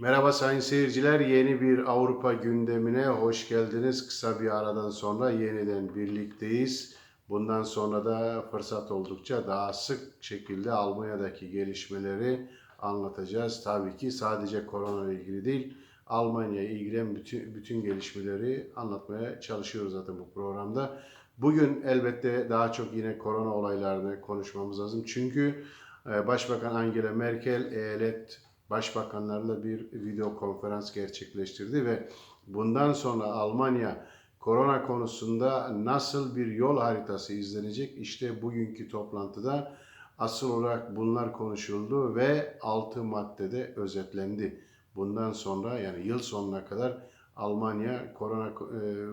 Merhaba sayın seyirciler. Yeni bir Avrupa gündemine hoş geldiniz. Kısa bir aradan sonra yeniden birlikteyiz. Bundan sonra da fırsat oldukça daha sık şekilde Almanya'daki gelişmeleri anlatacağız. Tabii ki sadece korona ile ilgili değil, Almanya'ya ilgilen bütün, bütün gelişmeleri anlatmaya çalışıyoruz zaten bu programda. Bugün elbette daha çok yine korona olaylarını konuşmamız lazım. Çünkü e, Başbakan Angela Merkel eyalet başbakanlarla bir video konferans gerçekleştirdi ve bundan sonra Almanya korona konusunda nasıl bir yol haritası izlenecek? İşte bugünkü toplantıda asıl olarak bunlar konuşuldu ve 6 maddede özetlendi. Bundan sonra yani yıl sonuna kadar Almanya korona e,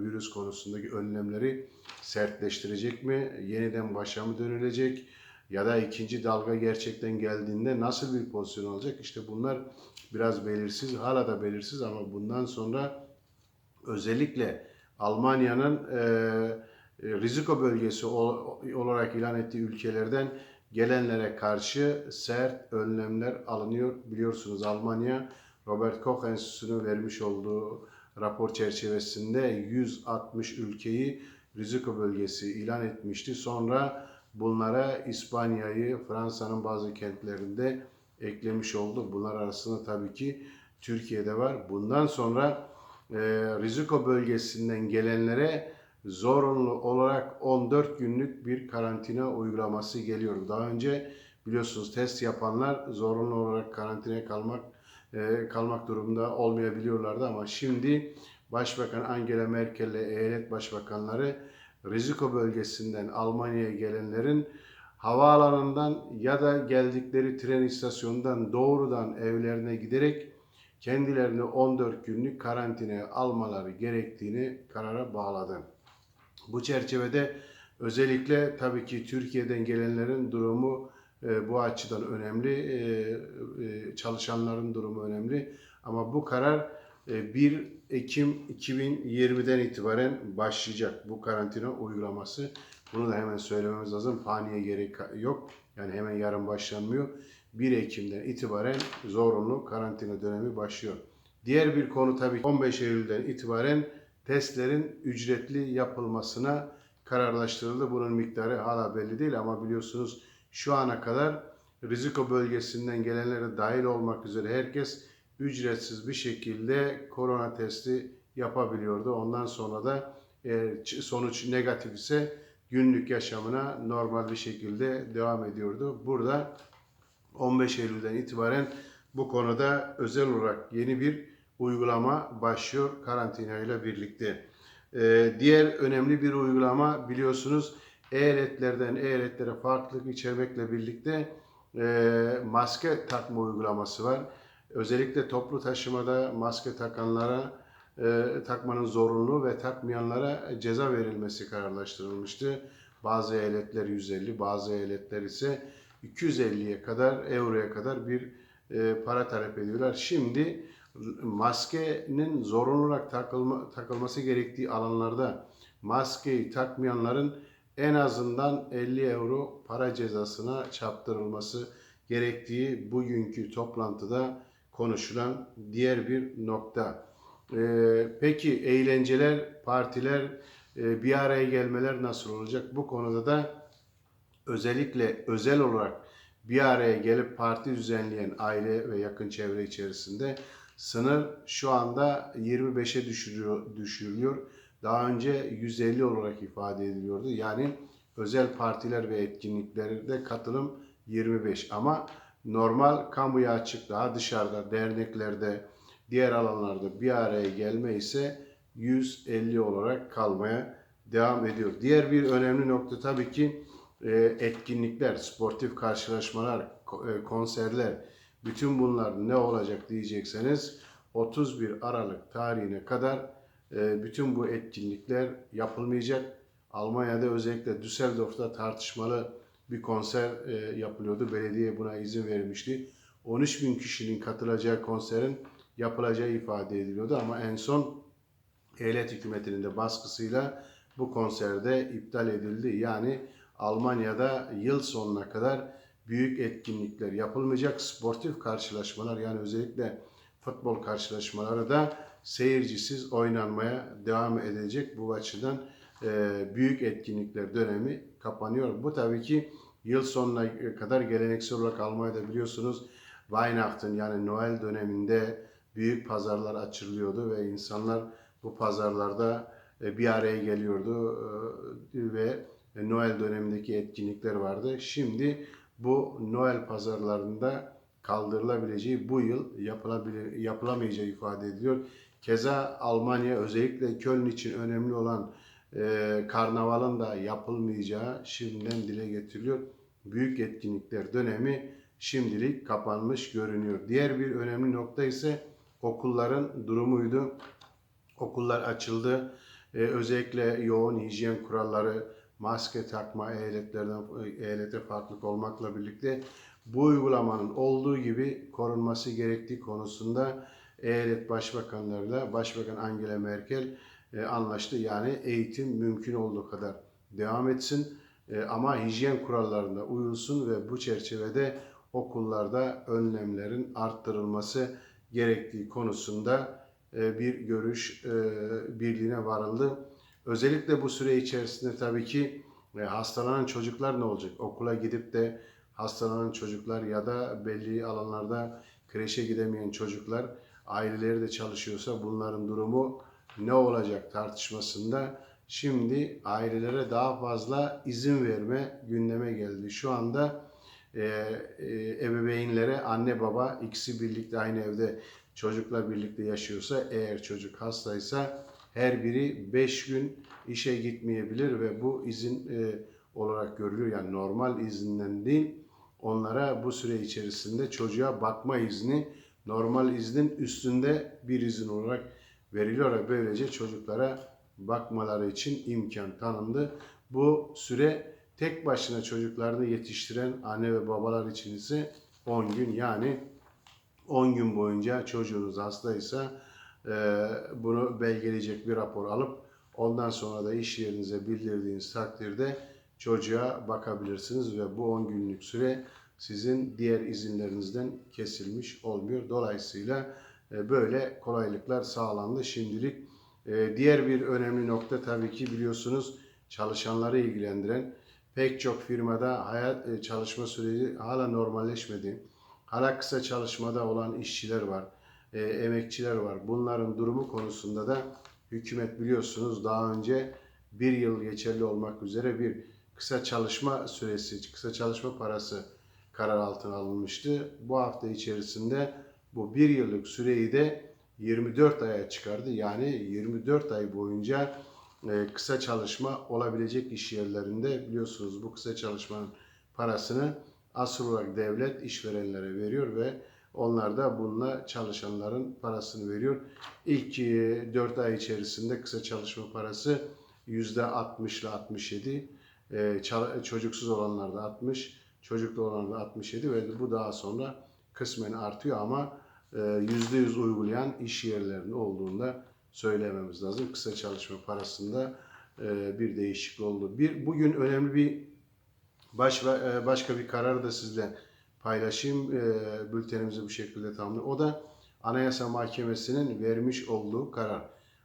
virüs konusundaki önlemleri sertleştirecek mi? Yeniden başa mı dönülecek? Ya da ikinci dalga gerçekten geldiğinde nasıl bir pozisyon alacak? İşte bunlar biraz belirsiz, hala da belirsiz ama bundan sonra özellikle Almanya'nın e, e, riziko bölgesi ol- olarak ilan ettiği ülkelerden gelenlere karşı sert önlemler alınıyor. Biliyorsunuz Almanya Robert Koch Enstitüsü'nün vermiş olduğu rapor çerçevesinde 160 ülkeyi riziko bölgesi ilan etmişti. Sonra bunlara İspanya'yı, Fransa'nın bazı kentlerinde eklemiş oldu. Bunlar arasında tabii ki Türkiye'de var. Bundan sonra e, riziko bölgesinden gelenlere zorunlu olarak 14 günlük bir karantina uygulaması geliyor. Daha önce biliyorsunuz test yapanlar zorunlu olarak karantinaya kalmak e, kalmak durumunda olmayabiliyorlardı ama şimdi Başbakan Angela Merkel ile eyalet başbakanları riziko bölgesinden Almanya'ya gelenlerin havaalanından ya da geldikleri tren istasyonundan doğrudan evlerine giderek kendilerini 14 günlük karantinaya almaları gerektiğini karara bağladı. Bu çerçevede özellikle tabii ki Türkiye'den gelenlerin durumu e, bu açıdan önemli, e, e, çalışanların durumu önemli. Ama bu karar 1 Ekim 2020'den itibaren başlayacak bu karantina uygulaması. Bunu da hemen söylememiz lazım. Paniğe gerek yok. Yani hemen yarın başlanmıyor. 1 Ekim'den itibaren zorunlu karantina dönemi başlıyor. Diğer bir konu tabii ki 15 Eylül'den itibaren testlerin ücretli yapılmasına kararlaştırıldı. Bunun miktarı hala belli değil ama biliyorsunuz şu ana kadar riziko bölgesinden gelenlere dahil olmak üzere herkes ücretsiz bir şekilde korona testi yapabiliyordu. Ondan sonra da e, sonuç negatif ise günlük yaşamına normal bir şekilde devam ediyordu. Burada 15 Eylül'den itibaren bu konuda özel olarak yeni bir uygulama başlıyor karantina ile birlikte. Ee, diğer önemli bir uygulama biliyorsunuz eyaletlerden eyaletlere farklılık içermekle birlikte e, maske takma uygulaması var. Özellikle toplu taşımada maske takanlara e, takmanın zorunlu ve takmayanlara ceza verilmesi kararlaştırılmıştı. Bazı eyaletler 150, bazı eyaletler ise 250'ye kadar, euroya kadar bir e, para talep ediyorlar. Şimdi maskenin zorunlu olarak takılma, takılması gerektiği alanlarda maskeyi takmayanların en azından 50 euro para cezasına çarptırılması gerektiği bugünkü toplantıda konuşulan diğer bir nokta. Ee, peki eğlenceler, partiler, e, bir araya gelmeler nasıl olacak? Bu konuda da özellikle özel olarak bir araya gelip parti düzenleyen aile ve yakın çevre içerisinde sınır şu anda 25'e düşürüyor, düşürülüyor. Daha önce 150 olarak ifade ediliyordu. Yani özel partiler ve etkinliklerde katılım 25 ama normal kamuya açık daha dışarıda derneklerde diğer alanlarda bir araya gelme ise 150 olarak kalmaya devam ediyor. Diğer bir önemli nokta tabii ki e, etkinlikler, sportif karşılaşmalar, e, konserler, bütün bunlar ne olacak diyecekseniz 31 Aralık tarihine kadar e, bütün bu etkinlikler yapılmayacak. Almanya'da özellikle Düsseldorf'ta tartışmalı bir konser e, yapılıyordu. Belediye buna izin vermişti. 13 bin kişinin katılacağı konserin yapılacağı ifade ediliyordu ama en son eyalet hükümetinin de baskısıyla bu konserde iptal edildi. Yani Almanya'da yıl sonuna kadar büyük etkinlikler yapılmayacak. Sportif karşılaşmalar yani özellikle futbol karşılaşmaları da seyircisiz oynanmaya devam edecek. Bu açıdan büyük etkinlikler dönemi kapanıyor. Bu tabii ki yıl sonuna kadar geleneksel olarak Almanya'da biliyorsunuz Weihnachten yani Noel döneminde büyük pazarlar açılıyordu ve insanlar bu pazarlarda e, bir araya geliyordu e, ve Noel dönemindeki etkinlikler vardı. Şimdi bu Noel pazarlarında kaldırılabileceği bu yıl yapılabile, yapılamayacağı ifade ediliyor. Keza Almanya özellikle Köln için önemli olan e, karnavalın da yapılmayacağı şimdiden dile getiriliyor. Büyük etkinlikler dönemi şimdilik kapanmış görünüyor. Diğer bir önemli nokta ise okulların durumuydu. Okullar açıldı. Ee, özellikle yoğun hijyen kuralları, maske takma eyaletlerden eyalete farklılık olmakla birlikte bu uygulamanın olduğu gibi korunması gerektiği konusunda eyalet başbakanlarıyla Başbakan Angela Merkel anlaştı. Yani eğitim mümkün olduğu kadar devam etsin E, ama hijyen kurallarına uyulsun ve bu çerçevede okullarda önlemlerin arttırılması gerektiği konusunda e, bir görüş e, birliğine varıldı. Özellikle bu süre içerisinde tabii ki e, hastalanan çocuklar ne olacak? Okula gidip de hastalanan çocuklar ya da belli alanlarda kreşe gidemeyen çocuklar aileleri de çalışıyorsa bunların durumu ne olacak tartışmasında şimdi ailelere daha fazla izin verme gündeme geldi. Şu anda e, e, ebeveynlere anne baba ikisi birlikte aynı evde çocukla birlikte yaşıyorsa eğer çocuk hastaysa her biri 5 gün işe gitmeyebilir ve bu izin e, olarak görülüyor. Yani normal izinden değil onlara bu süre içerisinde çocuğa bakma izni normal iznin üstünde bir izin olarak veriliyor ve böylece çocuklara bakmaları için imkan tanındı. Bu süre tek başına çocuklarını yetiştiren anne ve babalar için ise 10 gün yani 10 gün boyunca çocuğunuz hastaysa e, bunu belgeleyecek bir rapor alıp ondan sonra da iş yerinize bildirdiğiniz takdirde çocuğa bakabilirsiniz ve bu 10 günlük süre sizin diğer izinlerinizden kesilmiş olmuyor. Dolayısıyla böyle kolaylıklar sağlandı şimdilik. E, diğer bir önemli nokta tabii ki biliyorsunuz çalışanları ilgilendiren pek çok firmada hayat e, çalışma süreci hala normalleşmedi. Hala kısa çalışmada olan işçiler var, e, emekçiler var. Bunların durumu konusunda da hükümet biliyorsunuz daha önce bir yıl geçerli olmak üzere bir kısa çalışma süresi, kısa çalışma parası karar altına alınmıştı. Bu hafta içerisinde bu bir yıllık süreyi de 24 aya çıkardı. Yani 24 ay boyunca e, kısa çalışma olabilecek iş yerlerinde biliyorsunuz bu kısa çalışmanın parasını asıl olarak devlet işverenlere veriyor ve onlar da bununla çalışanların parasını veriyor. İlk 4 ay içerisinde kısa çalışma parası %60 ile 67, e, çocuksuz olanlarda 60, çocuklu olanlarda 67 ve bu daha sonra kısmen artıyor ama e, %100 uygulayan iş yerlerinde olduğunda söylememiz lazım. Kısa çalışma parasında e, bir değişiklik oldu. Bir bugün önemli bir baş, e, başka bir kararı da sizle paylaşayım. E, bültenimizi bu şekilde tamamlıyor. O da Anayasa Mahkemesi'nin vermiş olduğu karar.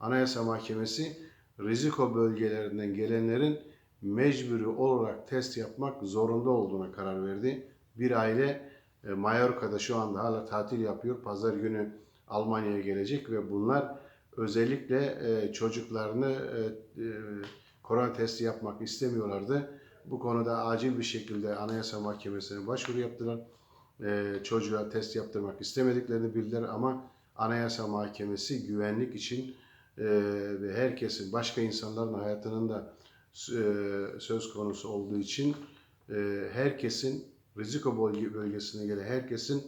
Anayasa Mahkemesi riziko bölgelerinden gelenlerin mecburi olarak test yapmak zorunda olduğuna karar verdi. Bir aile e, Mallorca'da şu anda hala tatil yapıyor. Pazar günü Almanya'ya gelecek ve bunlar özellikle e, çocuklarını e, e, korona testi yapmak istemiyorlardı. Bu konuda acil bir şekilde Anayasa Mahkemesi'ne başvuru yaptılar. E, çocuğa test yaptırmak istemediklerini bildiler ama Anayasa Mahkemesi güvenlik için e, ve herkesin, başka insanların hayatının da söz konusu olduğu için herkesin riziko bölge, bölgesine gelen herkesin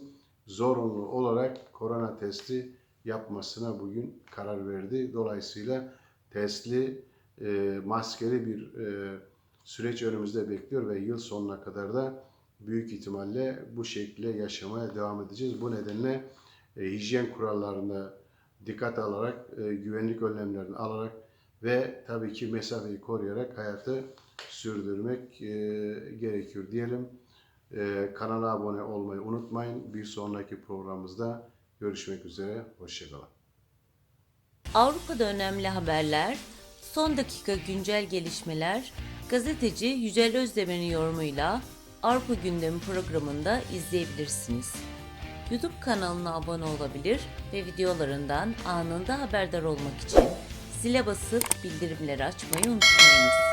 zorunlu olarak korona testi yapmasına bugün karar verdi. Dolayısıyla testli, e, maskeli bir e, süreç önümüzde bekliyor ve yıl sonuna kadar da büyük ihtimalle bu şekilde yaşamaya devam edeceğiz. Bu nedenle e, hijyen kurallarına dikkat alarak, e, güvenlik önlemlerini alarak ve tabii ki mesafeyi koruyarak hayatı sürdürmek e, gerekiyor diyelim. E, kanala abone olmayı unutmayın. Bir sonraki programımızda Görüşmek üzere. Hoşçakalın. Avrupa'da önemli haberler, son dakika güncel gelişmeler, gazeteci Yücel Özdemir'in yorumuyla Avrupa Gündemi programında izleyebilirsiniz. YouTube kanalına abone olabilir ve videolarından anında haberdar olmak için zile basıp bildirimleri açmayı unutmayınız.